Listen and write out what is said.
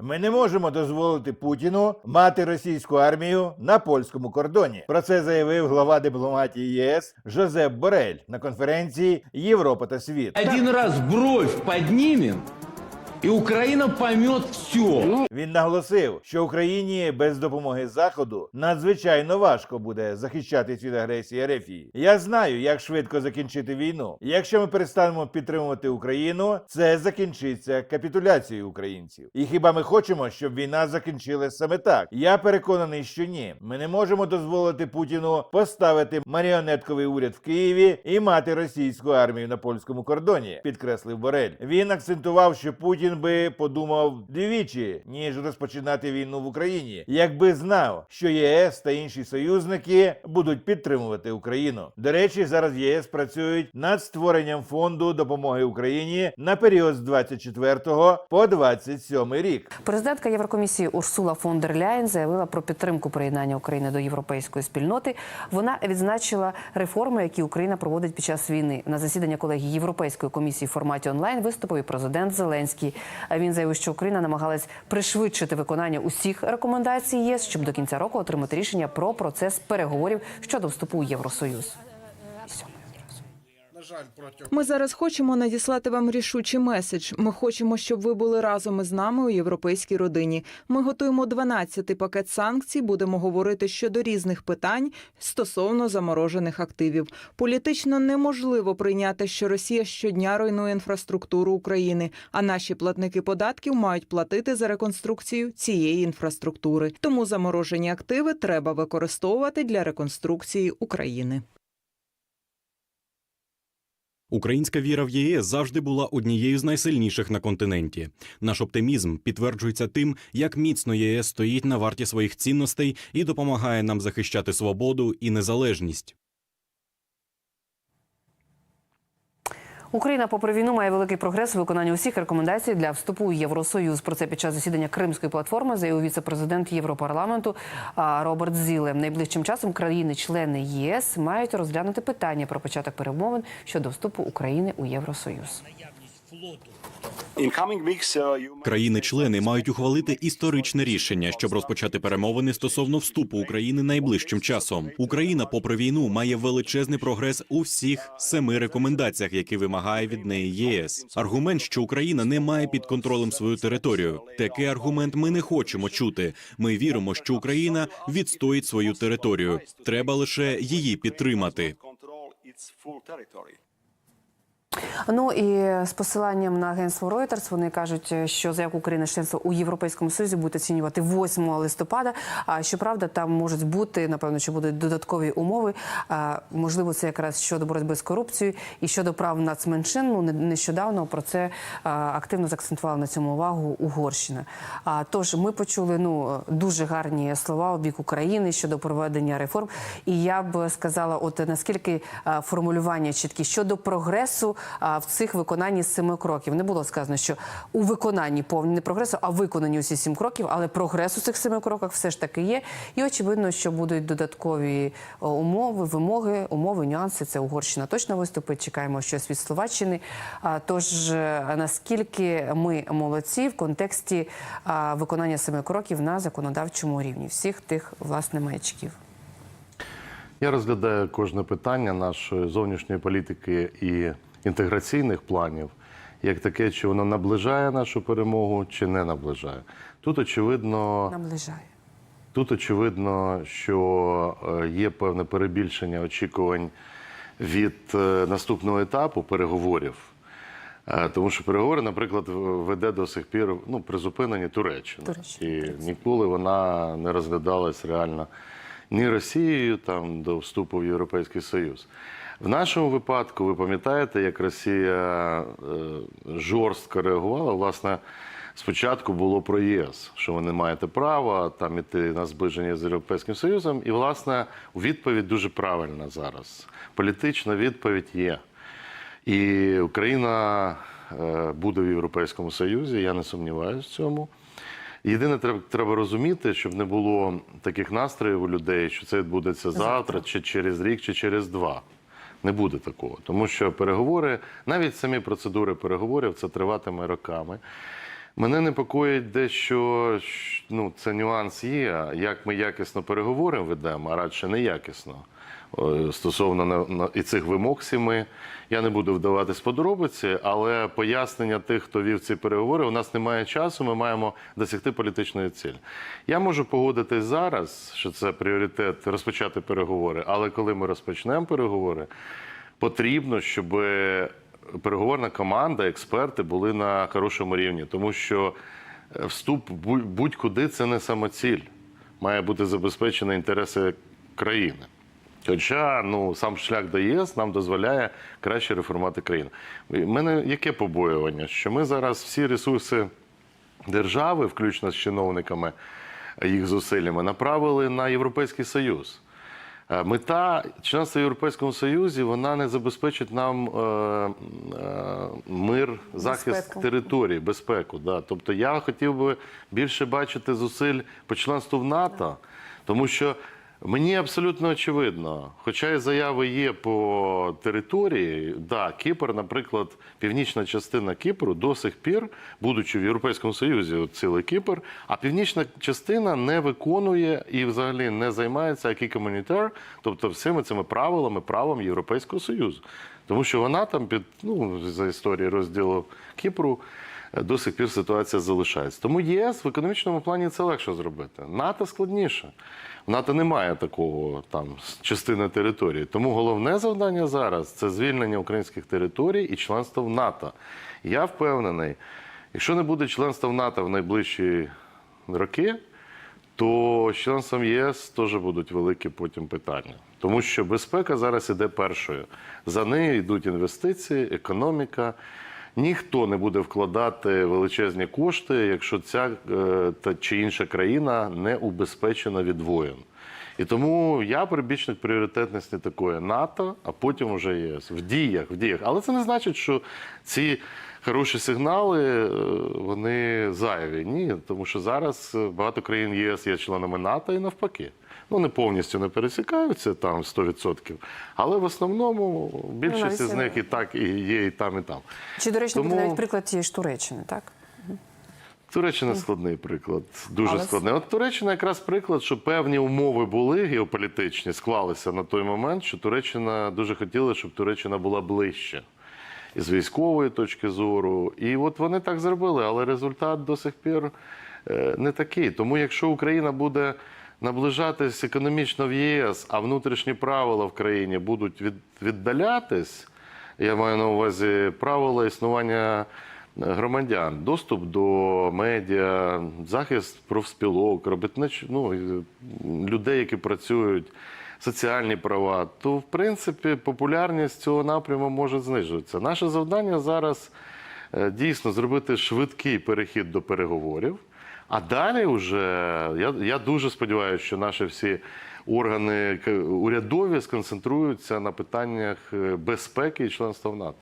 Ми не можемо дозволити Путіну мати російську армію на польському кордоні. Про це заявив глава дипломатії ЄС Жозеп Борель на конференції Європа та світ. Один раз бровь поднимем, и Украина поймет все. Він наголосив, що Україні без допомоги Заходу надзвичайно важко буде захищатись від агресії Рефії. Я знаю, як швидко закінчити війну. Якщо ми перестанемо підтримувати Україну, це закінчиться капітуляцією українців. І хіба ми хочемо, щоб війна закінчилась саме так? Я переконаний, що ні. Ми не можемо дозволити Путіну поставити маріонетковий уряд в Києві і мати російську армію на польському кордоні, підкреслив Борель. Він акцентував, що Путін би подумав двічі, ніж розпочинати війну в Україні, якби знав, що ЄС та інші союзники будуть підтримувати Україну. До речі, зараз ЄС працюють над створенням фонду допомоги Україні на період з 24 по 27 рік. Президентка Єврокомісії Урсула фон дер Ляєн заявила про підтримку приєднання України до європейської спільноти. Вона відзначила реформи, які Україна проводить під час війни. На засідання колегії Європейської комісії в форматі онлайн виступив і президент Зеленський. Він заявив, що Україна намагалась пришвидшити виконання усіх рекомендацій ЄС, щоб до кінця року отримати рішення про процес переговорів щодо вступу у Євросоюз. Ми зараз хочемо надіслати вам рішучий меседж. Ми хочемо, щоб ви були разом із нами у європейській родині. Ми готуємо 12-й пакет санкцій. Будемо говорити щодо різних питань стосовно заморожених активів. Політично неможливо прийняти, що Росія щодня руйнує інфраструктуру України, а наші платники податків мають платити за реконструкцію цієї інфраструктури. Тому заморожені активи треба використовувати для реконструкції України. Українська віра в ЄС завжди була однією з найсильніших на континенті. Наш оптимізм підтверджується тим, як міцно єС стоїть на варті своїх цінностей і допомагає нам захищати свободу і незалежність. Україна, попри війну, має великий прогрес у виконанні усіх рекомендацій для вступу у Євросоюз. Про це під час засідання Кримської платформи заявив віце-президент Європарламенту Роберт Зіле. Найближчим часом країни-члени ЄС мають розглянути питання про початок перемовин щодо вступу України у Євросоюз. Країни-члени мають ухвалити історичне рішення, щоб розпочати перемовини стосовно вступу України найближчим часом. Україна, попри війну, має величезний прогрес у всіх семи рекомендаціях, які вимагає від неї ЄС. Аргумент, що Україна не має під контролем свою територію. Такий аргумент ми не хочемо чути. Ми віримо, що Україна відстоїть свою територію. Треба лише її підтримати. Ну і з посиланням на агентство Reuters вони кажуть, що заявку України на членство у Європейському Союзі будуть оцінювати 8 листопада. А щоправда, там можуть бути напевно, що будуть додаткові умови. А, можливо, це якраз щодо боротьби з корупцією і щодо прав нацменшин. Ну не- нещодавно про це а, активно заакцентувала на цьому увагу Угорщина. А тож ми почули ну дуже гарні слова у бік України щодо проведення реформ. І я б сказала, от наскільки формулювання чіткі щодо прогресу в цих виконанні семи кроків. Не було сказано, що у виконанні повні не прогресу, а виконані усі сім кроків, але прогрес у цих семи кроках все ж таки є. І очевидно, що будуть додаткові умови, вимоги, умови, нюанси. Це Угорщина точно виступить. Чекаємо щось від Словаччини. Тож е, наскільки ми молодці в контексті виконання семи кроків на законодавчому рівні всіх тих власне маячків. Я розглядаю кожне питання нашої зовнішньої політики і інтеграційних планів як таке, чи воно наближає нашу перемогу, чи не наближає. Тут очевидно, Наближає. тут очевидно, що е, є певне перебільшення очікувань від е, наступного етапу переговорів. Е, Тому що переговори, наприклад, веде до сих пір ну, призупинені Туреччина. Туреччина, І Туреччина. ніколи вона не розглядалась реально ні Росією там, до вступу в Європейський Союз. В нашому випадку, ви пам'ятаєте, як Росія е, жорстко реагувала, власне, спочатку було про ЄС, що ви не маєте права там іти на зближення з Європейським Союзом. І, власне, відповідь дуже правильна зараз. Політична відповідь є. І Україна е, буде в Європейському Союзі, я не сумніваюся в цьому. Єдине, треба, треба розуміти, щоб не було таких настроїв у людей, що це відбудеться завтра, чи через рік, чи через два. Не буде такого. Тому що переговори, навіть самі процедури переговорів, це триватиме роками. Мене непокоїть дещо, ну, це нюанс є, як ми якісно переговори ведемо, а радше неякісно. Е, Стосовно і цих вимог сіми, я не буду вдаватись подробиці, але пояснення тих, хто вів ці переговори, у нас немає часу, ми маємо досягти політичної цілі. Я можу погодитись зараз, що це пріоритет розпочати переговори, але коли ми розпочнемо переговори, потрібно, щоб переговорна команда, експерти були на хорошому рівні, тому що е, вступ будь- будь-куди це не самоціль. Має бути забезпечені інтереси країни. Хоча ну, сам шлях до ЄС нам дозволяє краще реформувати країну. У мене яке побоювання? Що ми зараз всі ресурси держави, включно з чиновниками, їх зусиллями, направили на Європейський Союз. Е, Мета членства в Європейському Союзі вона не забезпечить нам е, е, мир, захист Безпеку. території, безпеку. Да. Тобто я хотів би більше бачити зусиль по членству в НАТО, тому що мені абсолютно очевидно, хоча і заяви є по території, да, Кіпр, наприклад, північна частина Кіпру до сих пір, будучи в Європейському Союзі, цілий Кіпр, а північна частина не виконує і взагалі не займається який комунітар, тобто всіми цими правилами, правом Європейського Союзу. Тому що вона там під ну за історії розділу Кіпру до сих пір ситуація залишається. Тому ЄС в економічному плані це легше зробити. НАТО складніше. В НАТО немає такого там частини території. Тому головне завдання зараз це звільнення українських територій і членство в НАТО. Я впевнений, якщо не буде членства в НАТО в найближчі роки, то з членством ЄС теж будуть великі потім питання. Тому що безпека зараз іде першою. За нею йдуть інвестиції, економіка. Ніхто не буде вкладати величезні кошти, якщо ця е, та чи інша країна не убезпечена від воєн. І тому я прибічник пріоритетності такої НАТО, а потім вже ЄС. В діях, в діях. Але це не значить, що ці хороші сигнали е, вони зайві. Ні, тому що зараз багато країн ЄС є членами НАТО і навпаки. Ну, не повністю не пересікаються там 100%, але в основному більшість з них і так і є, і там, і там. Чи доречно Тому- буде навіть приклад тієї ж Туреччини, так? Туреччина складний приклад, дуже Але- складний. От Туреччина якраз приклад, що певні умови були геополітичні, склалися на той момент, що Туреччина дуже хотіла, щоб Туреччина була ближче. І з військової точки зору. І от вони так зробили, але результат до сих пір е, не такий. Тому якщо Україна буде наближатись економічно в ЄС, а внутрішні правила в країні будуть від, віддалятись, я маю на увазі правила існування громадян, доступ до медіа, захист профспілок, робітнич, ну, людей, які працюють, соціальні права, то в принципі популярність цього напряму може знижуватися. Наше завдання зараз е, дійсно зробити швидкий перехід до переговорів. А далі вже я, я дуже сподіваюся, що наші всі органи урядові сконцентруються на питаннях е, безпеки і членства в НАТО.